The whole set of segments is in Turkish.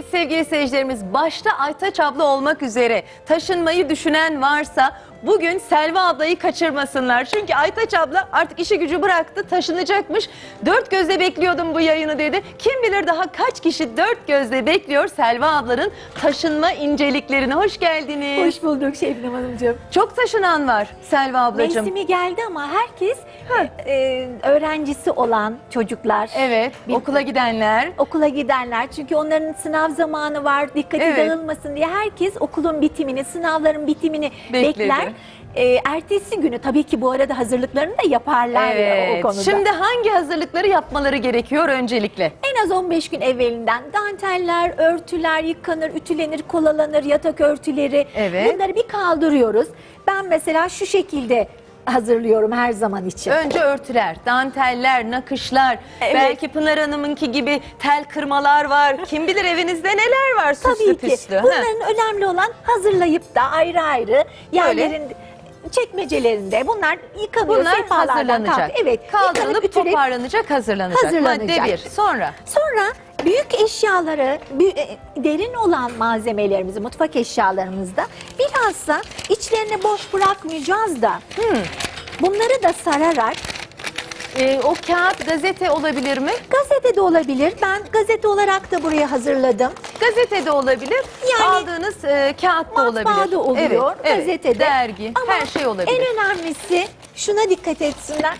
Sevgili seyircilerimiz başta Aytaç abla olmak üzere taşınmayı düşünen varsa bugün Selva ablayı kaçırmasınlar. Çünkü Aytaç abla artık işi gücü bıraktı taşınacakmış. Dört gözle bekliyordum bu yayını dedi. Kim bilir daha kaç kişi dört gözle bekliyor Selva ablanın taşınma inceliklerini. Hoş geldiniz. Hoş bulduk Şebnem Hanımcığım. Çok taşınan var Selva ablacığım. Mevsimi geldi ama herkes e, öğrencisi olan çocuklar. Evet Bir- okula gidenler. Okula gidenler çünkü onların sınav zamanı var dikkati Evet. dağılmasın diye herkes okulun bitimini sınavların bitimini Bekledi. bekler. E, ertesi günü tabii ki bu arada hazırlıklarını da yaparlar ya Evet. o konuda. Şimdi hangi hazırlıkları yapmaları gerekiyor öncelikle? En az 15 gün evvelinden danteller, örtüler yıkanır, ütülenir, kolalanır, yatak örtüleri. Evet. Bunları bir kaldırıyoruz. Ben mesela şu şekilde hazırlıyorum her zaman için. Önce örtüler, danteller, nakışlar, Evet. belki Pınar Hanım'ınki gibi tel kırmalar var. Kim bilir evinizde neler var süslü Tabii ki. püslü. Ha. Bunların önemli olan hazırlayıp da ayrı ayrı yerlerin çekmecelerinde bunlar yıkanıyor. Bunlar hazırlanacak. kalk- Evet. Kaldırılıp yıkanıp ütüleyip- toparlanacak, hazırlanacak. Hazırlanacak. Madde bir. Sonra Sonra büyük eşyaları, e, derin olan malzemelerimizi, mutfak eşyalarımızda bilhassa içlerini boş bırakmayacağız da hmm, bunları da sararak e, o kağıt gazete olabilir mi? gazete de olabilir. Ben gazete olarak da buraya hazırladım. Gazete de olabilir. Yani Aldığınız e, kağıt da olabilir. Matbaada oluyor, Evet, evet. gazetede. Dergi, Ama her şey olabilir. En önemlisi şuna dikkat etsinler.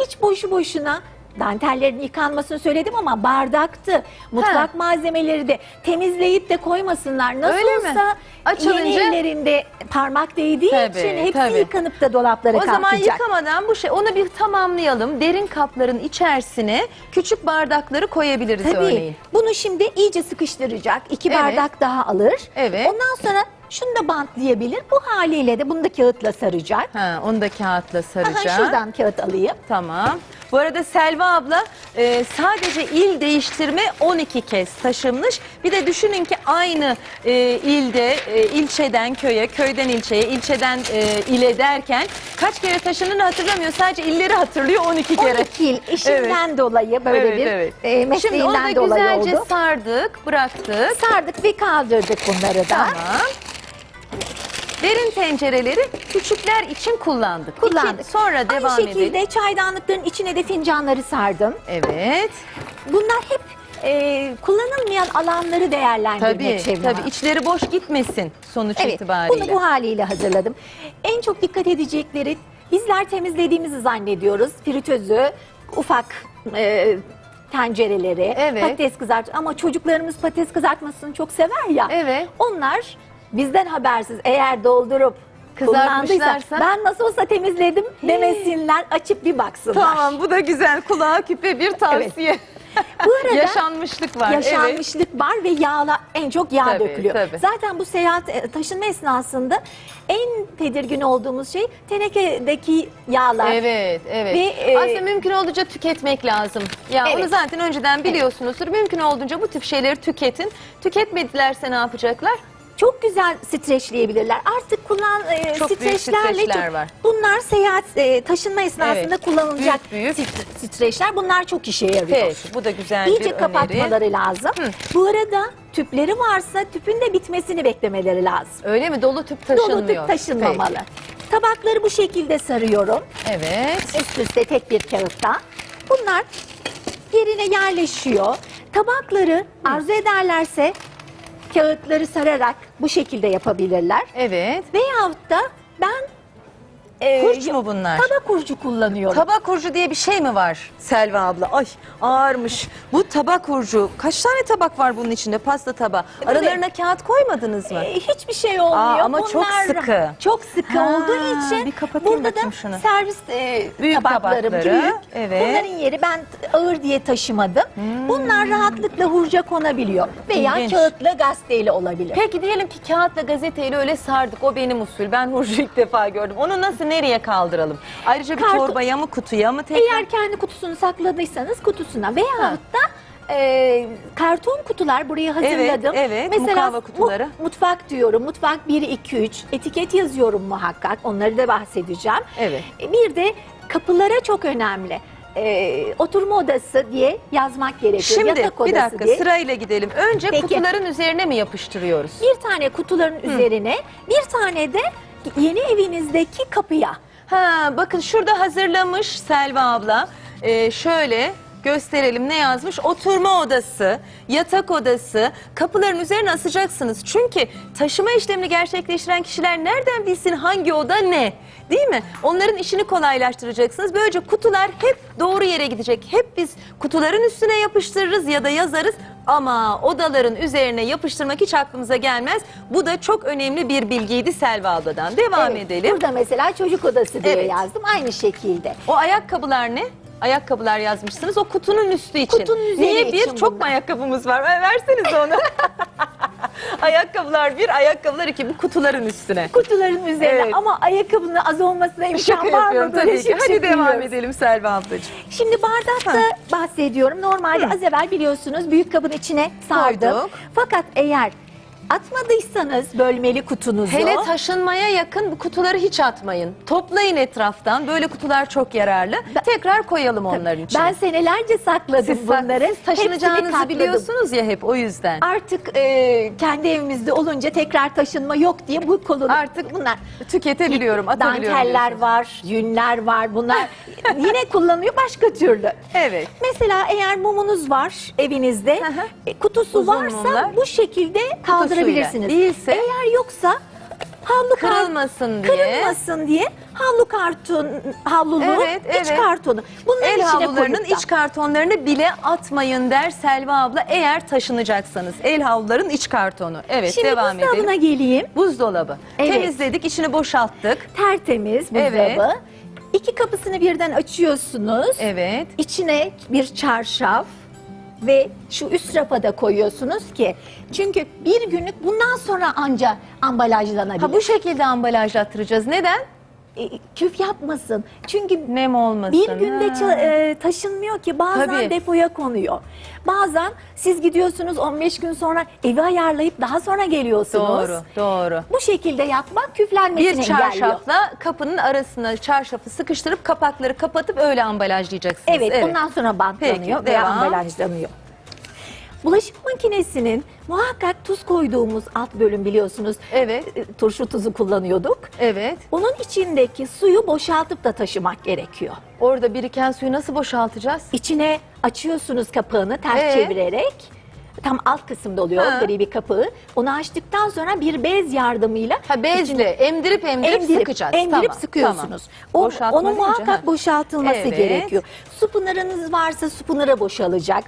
Hiç boşu boşuna dantellerin yıkanmasını söyledim ama bardaktı. Mutfak malzemeleri de temizleyip de koymasınlar. Nasıl Öyle mi? olsa Açılınca- yeni ellerinde parmak değdiği Tabii, için hepsi tabii. yıkanıp da dolaplara O zaman yıkamadan bu şey onu bir tamamlayalım. Derin kapların içerisine küçük bardakları koyabiliriz Tabii. örneğin. Bunu şimdi iyice sıkıştıracak. İki Evet. bardak daha alır. Evet. Ondan sonra şunu da bantlayabilir. Bu haliyle de bunu da kağıtla saracak. Ha, onu da kağıtla Aha, saracağım. şuradan kağıt alayım. Tamam. Bu arada Selva abla e, sadece il değiştirme 12 kez taşınmış. Bir de düşünün ki aynı e, ilde e, ilçeden köye, köyden ilçeye, ilçeden e, ile derken kaç kere taşındığını hatırlamıyor. Sadece illeri hatırlıyor 12 kere. 12 yıl işinden dolayı böyle Evet, bir evet. e, Şimdi onu mesleğinden da dolayı güzelce oldu. sardık, bıraktık. Sardık ve kaldırdık bunları da. Tamam. Derin tencereleri küçükler için kullandık. Kullandık. İki- sonra devam Aynı şekilde edelim. çaydanlıkların içine de fincanları sardım. Evet. Bunlar hep e, kullanılmayan alanları değerlendirmek Tabii, Şebnem tabii Hanım. içleri boş gitmesin sonuç Evet, itibariyle. bunu bu haliyle hazırladım. En çok dikkat edecekleri bizler temizlediğimizi zannediyoruz. Fritözü, ufak e, tencereleri, Evet. patates kızart ama çocuklarımız patates kızartmasını çok sever ya. Evet. Onlar bizden habersiz eğer doldurup kullandıysa Kızartmışlarsa? ben nasıl olsa temizledim demesinler açıp bir baksınlar. Tamam bu da güzel kulağa küpe bir tavsiye. Bu arada Yaşanmışlık var. Evet. yaşanmışlık var ve yağla en çok yağ Tabii, dökülüyor. tabii. Zaten bu seyahat e, taşınma esnasında en tedirgin olduğumuz şey tenekedeki yağlar. Evet, evet. Ve, e, Aslında mümkün olduğunca tüketmek lazım. Ya Evet. onu zaten önceden biliyorsunuzdur. Mümkün olduğunca bu tip şeyleri tüketin. Tüketmedilerse ne yapacaklar? Çok güzel streçleyebilirler. Artık kullan e, Çok büyük streçlerle streçler çok- var. Bunlar seyahat e, taşınma esnasında Evet. kullanılacak Büyük, büyük. stre- streçler. Bunlar çok işe yarıyor. Peki, bu da güzel bir İyice öneri. kapatmaları lazım. Bu arada tüpleri varsa tüpün de bitmesini beklemeleri lazım. Öyle mi? Dolu tüp taşınmıyor. Dolu tüp taşınmamalı. Tabakları bu şekilde sarıyorum. Evet. Üst üste tek bir kağıtta. Bunlar yerine yerleşiyor. Tabakları arzu ederlerse kağıtları sararak bu şekilde yapabilirler. Evet. Veyahut da ben e, Kurç mu bunlar? Tabak kurcu kullanıyorum. Tabak hurcu diye bir şey mi var Selva abla? Ay ağırmış. Bu tabak hurcu. Kaç tane tabak var bunun içinde? Pasta tabağı. Aralarına kağıt koymadınız mı? E, hiçbir şey olmuyor. Aa, ama çok sıkı. Çok sıkı Ha, olduğu için bir kapatayım burada da bakayım şunu. servis e, Büyük tabaklarım tabakları, büyük. evet. Bunların yeri ben ağır diye taşımadım. Bunlar rahatlıkla hurca konabiliyor veya İlginç. kağıtla gazeteyle olabilir. Peki diyelim ki kağıtla gazeteyle öyle sardık. O benim usul. Ben hurcu ilk defa gördüm. Onu nasıl nereye kaldıralım? Ayrıca bir Karton- torbaya mı kutuya mı tekrar? Eğer kendi kutusunu sakladıysanız kutusuna veyahut da e, karton kutular buraya hazırladım. evet, Mesela mukavva kutuları. mu- mutfak diyorum. Mutfak 1 2 3 etiket yazıyorum muhakkak. Onları da bahsedeceğim. Evet. E, Bir de kapılara çok önemli. e, oturma odası diye yazmak gerekiyor. Şimdi Yatak bir odası dakika diye. sırayla gidelim. Önce Peki. kutuların üzerine mi yapıştırıyoruz? Bir tane kutuların üzerine, bir tane de yeni evinizdeki kapıya. Ha bakın şurada hazırlamış Selva abla. Ee, şöyle gösterelim ne yazmış? Oturma odası, yatak odası, kapıların üzerine asacaksınız. Çünkü taşıma işlemini gerçekleştiren kişiler nereden bilsin hangi oda ne? Değil mi? Onların işini kolaylaştıracaksınız. Böylece kutular hep doğru yere gidecek. Hep biz kutuların üstüne yapıştırırız ya da yazarız ama odaların üzerine yapıştırmak hiç aklımıza gelmez. Bu da çok önemli bir bilgiydi Selva abladan. Devam Evet, edelim. Burada mesela çocuk odası diye Evet. yazdım aynı şekilde. O ayakkabılar ne? Ayakkabılar yazmışsınız. O kutunun üstü için. Kutunun üzeri Niye bir? için Çok bunlar. mu ayakkabımız var? Ver- Verseniz onu. ayakkabılar bir, ayakkabılar iki. Bu kutuların üstüne. Kutuların üzerine Evet. ama ayakkabının az olmasına imkan Şaka var mı? yapıyorum Böyle tabii ki. şık Hadi şık devam giyiyoruz. edelim Selva ablacığım. Şimdi bardakta bahsediyorum. Normalde az evvel biliyorsunuz büyük kabın içine sardım. Koyduk. Fakat eğer atmadıysanız bölmeli kutunuzu Hele taşınmaya yakın bu kutuları hiç atmayın. Toplayın etraftan. Böyle kutular çok yararlı. Tekrar koyalım onların içine. ben senelerce sakladım siz, bunları. siz taşınacağınızı biliyorsunuz ya hep o yüzden. Artık e, kendi evimizde olunca tekrar taşınma yok diye bu kolunu Artık bunlar Tüketebiliyorum, atabiliyorum. danteller var, yünler var. Bunlar yine kullanılıyor başka türlü. Evet. Mesela eğer mumunuz var evinizde, e, kutusu Uzun varsa mumlar. bu şekilde kaldırabilirsiniz. Değilse? Eğer yoksa havlu kar- Kırılmasın diye. kırılmasın diye havlu karton, havlulu Evet, iç evet. kartonu. Bunların El içine havlularının koyup da- iç kartonlarını bile atmayın der Selva abla eğer taşınacaksanız. El havluların iç kartonu. Evet Şimdi devam buzdolabına edelim. geleyim. Buzdolabı. Evet. Temizledik, içini boşalttık. Tertemiz buzdolabı. Evet. İki kapısını birden açıyorsunuz. Evet. İçine bir çarşaf ve şu üst rafa da koyuyorsunuz ki çünkü bir günlük bundan sonra anca ambalajlanabilir. Ha bu şekilde ambalajlattıracağız. Neden? E, küf yapmasın. Çünkü Nem olmasın. bir günde Ha. e, taşınmıyor ki bazen Tabii. depoya konuyor. Bazen siz gidiyorsunuz 15 gün sonra evi ayarlayıp daha sonra geliyorsunuz. Doğru, doğru. Bu şekilde yapmak küflenmesini Bir engelliyor. çarşafla kapının arasına çarşafı sıkıştırıp kapakları kapatıp öyle ambalajlayacaksınız. Evet, ondan sonra bantlanıyor Peki, veya devam. ambalajlanıyor. Bulaşık makinesinin muhakkak tuz koyduğumuz alt bölüm biliyorsunuz. Evet. e, Turşu tuzu kullanıyorduk. Evet. Onun içindeki suyu boşaltıp da taşımak gerekiyor. Orada biriken suyu nasıl boşaltacağız? İçine açıyorsunuz kapağını ters Ee? çevirerek. Tam alt kısımda oluyor Ha. gri bir kapağı. Onu açtıktan sonra bir bez yardımıyla Ha bezle içine- emdirip emdirip, sıkacağız. Emdirip Tamam, sıkıyorsunuz. O- Boşaltma onu deyince, muhakkak ha. boşaltılması Evet. gerekiyor. Su pınarınız varsa su pınarı boşalacak.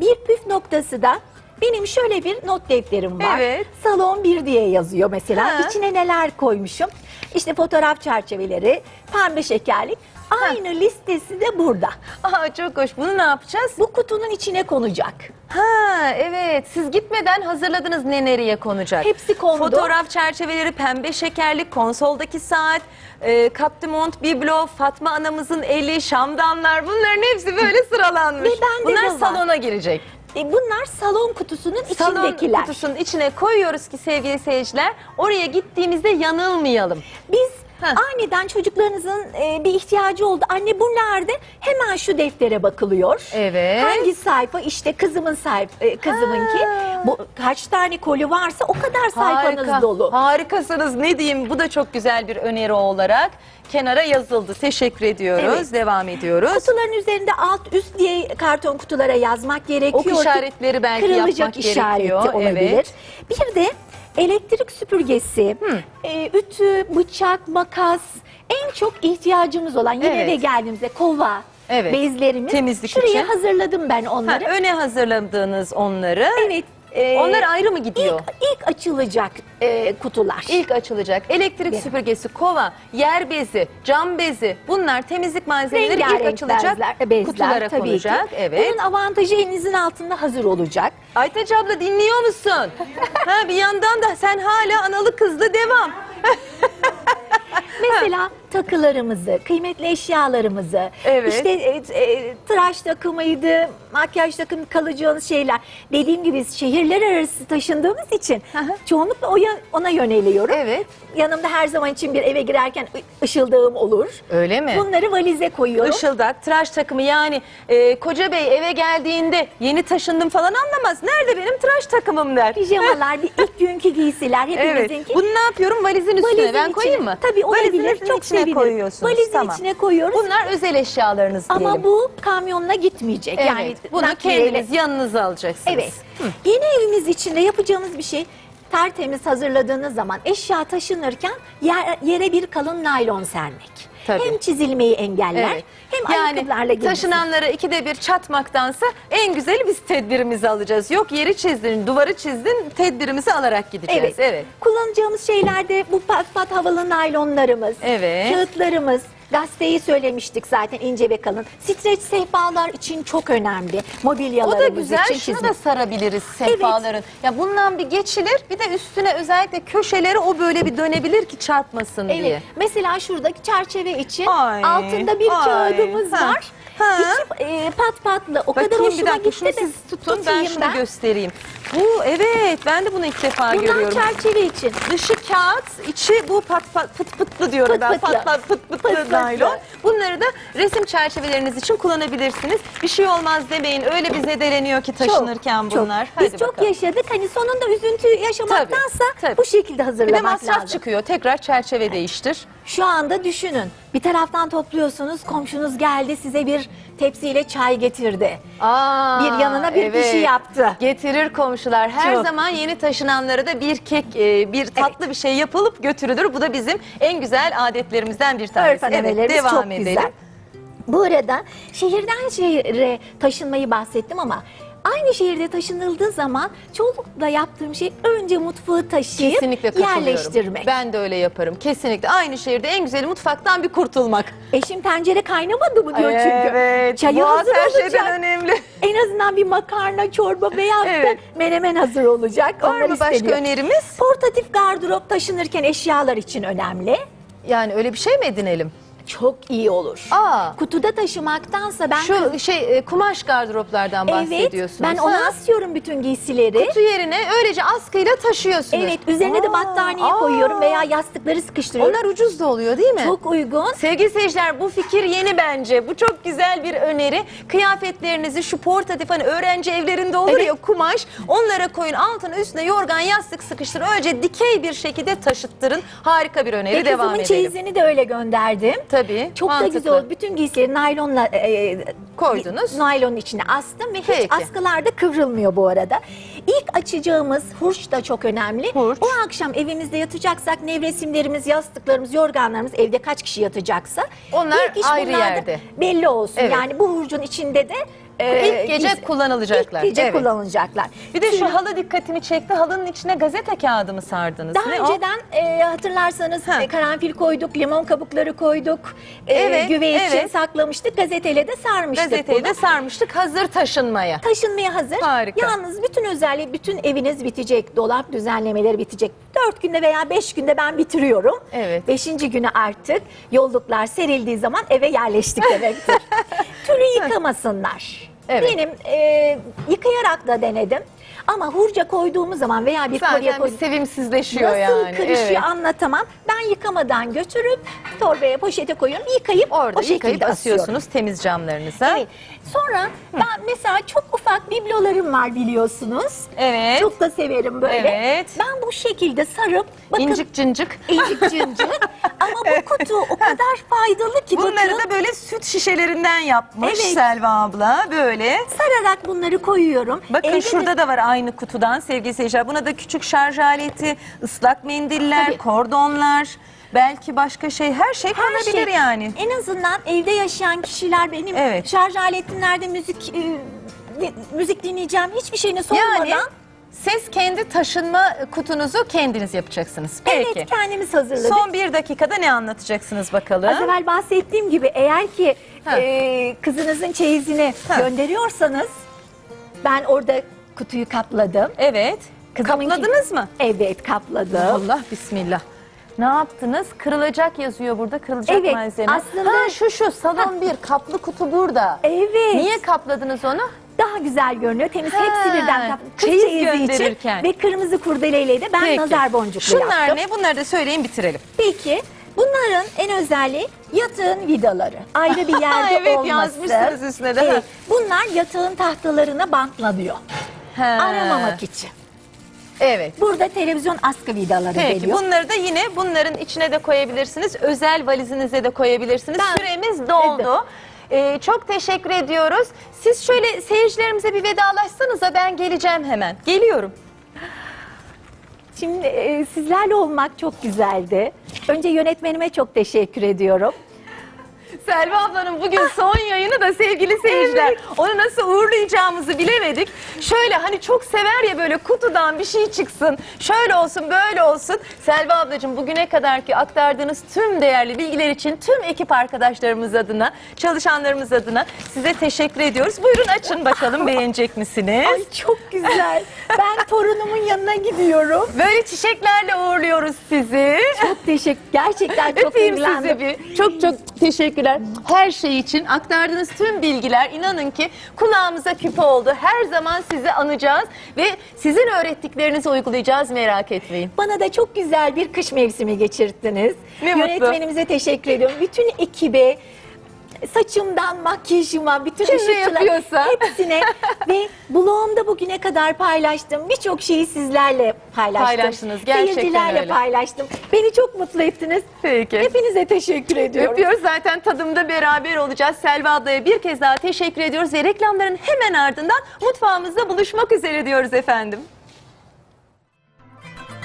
Bir püf noktası da benim şöyle bir not defterim var. Evet. Salon 1 diye yazıyor mesela. Ha. İçine neler koymuşum? İşte fotoğraf çerçeveleri, pembe şekerlik. Aynı listesi de burada. Aa, çok hoş. Bunu ne yapacağız? Bu kutunun içine konacak. Ha evet siz gitmeden hazırladınız ne nereye konacak. Hepsi kondu. Fotoğraf çerçeveleri, pembe şekerlik, konsoldaki saat, e, Cap de Mont, Biblo, Fatma anamızın eli, şamdanlar bunların hepsi böyle sıralanmış. Ve bende Bunlar de var. salona girecek. E bunlar salon kutusunun Salon içindekiler. kutusunun içine koyuyoruz ki sevgili seyirciler oraya gittiğimizde yanılmayalım. Biz Heh. aniden çocuklarınızın e, bir ihtiyacı oldu. Anne bu nerede? Hemen şu deftere bakılıyor. Evet. Hangi sayfa? İşte kızımın sayfa, e, kızımınki. Ha. Bu kaç tane koli varsa o kadar sayfanız dolu. Harikasınız ne diyeyim bu da çok güzel bir öneri olarak kenara yazıldı. Teşekkür ediyoruz. Evet. Devam ediyoruz. Kutuların üzerinde alt üst diye karton kutulara yazmak gerekiyor. Ok işaretleri belki Kırılacak yapmak işareti gerekiyor. olabilir. Evet. Bir de elektrik süpürgesi, e, ütü, bıçak, makas en çok ihtiyacımız olan yine Evet. eve geldiğimizde kova, Evet. bezlerimiz. Temizlik Şuraya için. hazırladım ben Ha, onları. öne hazırladığınız onları. evet. E, Onlar ayrı mı gidiyor? ilk, ilk açılacak e, kutular. İlk açılacak elektrik Evet. süpürgesi, kova, yer bezi, cam bezi bunlar temizlik malzemeleri ilk Rengarenk açılacak bezler, bezler kutulara tabii konacak. ki. Evet. Bunun avantajı elinizin altında hazır olacak. Aytaç abla dinliyor musun? ha bir yandan da sen hala analı kızlı devam. Mesela takılarımızı, kıymetli eşyalarımızı, Evet. işte e, e, tıraş takımıydı, makyaj takımı kalacağınız şeyler. Dediğim gibi biz şehirler arası taşındığımız için Hı çoğunlukla o ya- ona yöneliyorum. Evet. Yanımda her zaman için bir eve girerken ı- ışıldağım olur. Öyle mi? Bunları valize koyuyorum. Işıldak, tıraş takımı yani e, koca bey eve geldiğinde yeni taşındım falan anlamaz. Nerede benim tıraş takımım der. Pijamalar, bir ilk günkü giysiler Evet. hepimizinki. Bunu ne yapıyorum? Valizin üstüne Valizin ben içine- koyayım mı? Tabii Valizin olabilir. Çok içine sevinirim. koyuyorsunuz. Valizin tamam. içine koyuyoruz. Bunlar özel eşyalarınız diyelim. Ama bu kamyonla gitmeyecek. evet. Yani bunu kendiniz yanınıza alacaksınız. Evet. Yeni evimiz içinde yapacağımız bir şey tertemiz hazırladığınız zaman eşya taşınırken yer- yere bir kalın naylon sermek. Tabii. Hem çizilmeyi engeller Evet. hem yani ayakkabılarla gelirsin. taşınanlara ikide bir çatmaktansa en güzeli biz tedbirimizi alacağız. Yok yeri çizdin, duvarı çizdin, tedbirimizi alarak gideceğiz. Evet. evet. Kullanacağımız şeylerde bu pat pat havalı naylonlarımız, Evet. kağıtlarımız, gazeteyi söylemiştik zaten ince ve kalın. Streç sehpalar için çok önemli. O Mobilyalarımız da güzel. için Şunu çizmek. da sarabiliriz sehpaların. Ya bundan bir geçilir. Bir de üstüne özellikle köşeleri o böyle bir dönebilir ki çarpmasın Evet. diye. Mesela şuradaki çerçeve için Ay, altında bir ay. kağıdımız Ha, var. ha. İçi e, pat patlı. O kadar Bakayım bir hoşuma dakika gitti şunu de siz tutun ben tutayım şunu ben. göstereyim. Bu evet ben de bunu ilk defa Bunlar görüyorum. çerçeve için. Dışı kağıt, içi bu pat, pat, pıt pıtlı diyorum Pıt ben. pıtlı. Pat pat pıt pıtlı Pıt pıtlı. naylon. Bunları da resim çerçeveleriniz için kullanabilirsiniz. Bir şey olmaz demeyin. Öyle bir zedeleniyor ki taşınırken Çok, bunlar. çok. Biz Hadi çok bakalım. yaşadık. Hani sonunda üzüntü yaşamaktansa Tabii, tabii. bu şekilde Bir de hazırlamak masraf lazım. çıkıyor. Tekrar çerçeve değiştir. Şu anda düşünün. Bir taraftan topluyorsunuz. Komşunuz geldi size bir tepsiyle çay getirdi. Aa, Bir yanına bir pişi yaptı. Getirir komşular. Her Çok. zaman yeni taşınanlara da bir kek, e, bir tatlı bir şey yapılıp götürülür. Bu da bizim en güzel adetlerimizden bir tanesi. Örf önemelerimiz devam çok edelim. güzel. Bu arada şehirden şehire taşınmayı bahsettim ama aynı şehirde taşınıldığı zaman çoğunlukla yaptığım şey önce mutfağı taşıyıp Kesinlikle katılıyorum. yerleştirmek. Ben de öyle yaparım. Kesinlikle. Aynı şehirde en güzeli mutfaktan bir kurtulmak. Eşim tencere kaynamadı mı diyor çünkü. Evet. Çayı Boğaz hazır her olacak. şeyden önemli. En azından bir makarna, çorba veya Evet. da menemen hazır olacak. Var Onlar mı başka isteniyor. önerimiz? Portatif gardırop taşınırken eşyalar için önemli. Yani öyle bir şey mi edinelim? Çok iyi olur. Aa. Kutuda taşımaktansa ben Şu şey e, kumaş gardıroplardan evet bahsediyorsunuz. ben ona Ha. asıyorum bütün giysileri. Kutu yerine öylece askıyla taşıyorsunuz. Evet üzerine de Aa, battaniye aa. koyuyorum veya yastıkları sıkıştırıyorum. Onlar ucuz da oluyor değil mi? çok uygun. Sevgili seyirciler bu fikir yeni bence. Bu çok güzel bir öneri. Kıyafetlerinizi şu portatif hani öğrenci evlerinde olur Evet. ya kumaş onlara koyun altına üstüne yorgan yastık sıkıştırın. Öylece dikey bir şekilde taşıttırın. Harika bir öneri Ve devam kızımın edelim. çeyizini de öyle gönderdim. Tabii. Çok da mantıklı. güzel oldu. Bütün giysileri naylonla e, Koydunuz. Naylonun içine astım ve hiç Peki. askılarda kıvrılmıyor bu arada. İlk açacağımız hurç da çok önemli. Hurç. O akşam evimizde yatacaksak nevresimlerimiz, yastıklarımız, yorganlarımız evde kaç kişi yatacaksa Onlar ayrı bunlarda yerde. belli olsun. Evet. Yani bu hurcun içinde de e, İlk gece giysi- kullanılacaklar. İlk gece Evet. kullanılacaklar. Bir de şu halı dikkatimi çekti. Halının içine gazete kağıdı mı sardınız? Daha Ne o? önceden e, hatırlarsanız Ha. e, karanfil koyduk, limon kabukları koyduk, e, Evet, güveç için evet. saklamıştık, gazeteyle de sarmıştık Gazeteyi bunu. de sarmıştık hazır taşınmaya. Taşınmaya hazır. Harika. Yalnız bütün özelliği, bütün eviniz bitecek. Dolap düzenlemeleri bitecek. Dört günde veya beş günde ben bitiriyorum. Evet. Beşinci günü artık yolluklar serildiği zaman eve yerleştik demektir. Tülü yıkamasınlar. Evet. Benim e, yıkayarak da denedim. Ama hurca koyduğumuz zaman veya bir kolye Zaten bir koyduğumuz sevimsizleşiyor Nasıl yani. karışıyor Evet. anlatamam. Ben yıkamadan götürüp torbaya poşete koyuyorum. Yıkayıp Orada o şekilde yıkayıp asıyorum. asıyorsunuz temiz camlarınıza. Evet. Sonra ben mesela çok ufak biblolarım var biliyorsunuz. Evet. Çok da severim böyle. Evet. Ben bu şekilde sarıp bakın İncik cıncık. incik cıncık ama bu kutu o kadar faydalı ki Bunları bakın. da böyle süt şişelerinden yapmış Evet. Selva abla. Böyle. Sararak bunları koyuyorum. Bakın Evde de- şurada da var aynı kutudan sevgili seyirciler. Buna da küçük şarj aleti, ıslak mendiller, Tabii. kordonlar, belki başka şey her şey her konabilir şey. yani. En azından evde yaşayan kişiler benim Evet. şarj aletimlerde müzik e, di- müzik dinleyeceğim hiçbir şeyini sormadan Yani siz kendi taşınma kutunuzu kendiniz yapacaksınız. Peki. evet kendimiz hazırladık. Son bir dakikada ne anlatacaksınız bakalım? Az evvel bahsettiğim gibi eğer ki Ha. e, kızınızın çeyizini Ha. gönderiyorsanız ben orada kutuyu kapladım. Evet. Kızımınki- Kapladınız mı? Evet kapladım. Allah bismillah. Ne yaptınız? Kırılacak yazıyor burada. Kırılacak Evet, malzeme. aslında- Ha, şu şu salon bir kaplı kutu burada. Evet. Niye kapladınız onu? Daha güzel görünüyor. Temiz Ha, hepsi birden kaplı. Çeyiz çeyizi gönderirken. için ve kırmızı kurdeleyle de ben Peki. nazar boncuklu Şunlar yaptım. ne? Bunları da söyleyin bitirelim. Peki bunların en özelliği yatağın vidaları. Ayrı bir yerde Evet, olması. yazmışsınız üstüne de. Evet, bunlar yatağın tahtalarına bantlanıyor. Ha. Aramamak için. Evet. Burada televizyon askı vidaları Peki geliyor. bunları da yine bunların içine de koyabilirsiniz. Özel valizinize de koyabilirsiniz. Ben- Süremiz doldu. Ee, çok teşekkür ediyoruz. Siz şöyle seyircilerimize bir vedalaşsanıza ben geleceğim hemen. Geliyorum. Şimdi e, sizlerle olmak çok güzeldi. Önce yönetmenime çok teşekkür ediyorum. Selva ablanın bugün son yayını da sevgili seyirciler. Onu nasıl uğurlayacağımızı bilemedik. Şöyle hani çok sever ya böyle kutudan bir şey çıksın. Şöyle olsun böyle olsun. Selva ablacığım bugüne kadar ki aktardığınız tüm değerli bilgiler için tüm ekip arkadaşlarımız adına, çalışanlarımız adına size teşekkür ediyoruz. Buyurun açın bakalım beğenecek misiniz? Ay çok güzel. ben torunumun yanına gidiyorum. Böyle çiçeklerle uğurluyoruz sizi. Çok teşekkür. Gerçekten çok Öpeyim ilgilendim. sizi bir. Çok çok teşekkürler. Her şey için aktardığınız tüm bilgiler inanın ki kulağımıza küpe oldu. Her zaman sizi anacağız ve sizin öğrettiklerinizi uygulayacağız merak etmeyin. Bana da çok güzel bir kış mevsimi geçirttiniz. Ne mutlu. Yönetmenimize teşekkür ediyorum. Bütün ekibe, saçımdan makyajıma, bütün Kim yapıyorsa. hepsine ve blogumda bugüne kadar paylaştım. Birçok şeyi sizlerle paylaştım. Paylaştınız, gerçekten Seyircilerle öyle. paylaştım. Beni çok mutlu ettiniz. Peki. Hepinize teşekkür ediyorum. Öpüyoruz zaten tadımda beraber olacağız. Selva ablaya bir kez daha teşekkür ediyoruz ve reklamların hemen ardından mutfağımızda buluşmak üzere diyoruz efendim.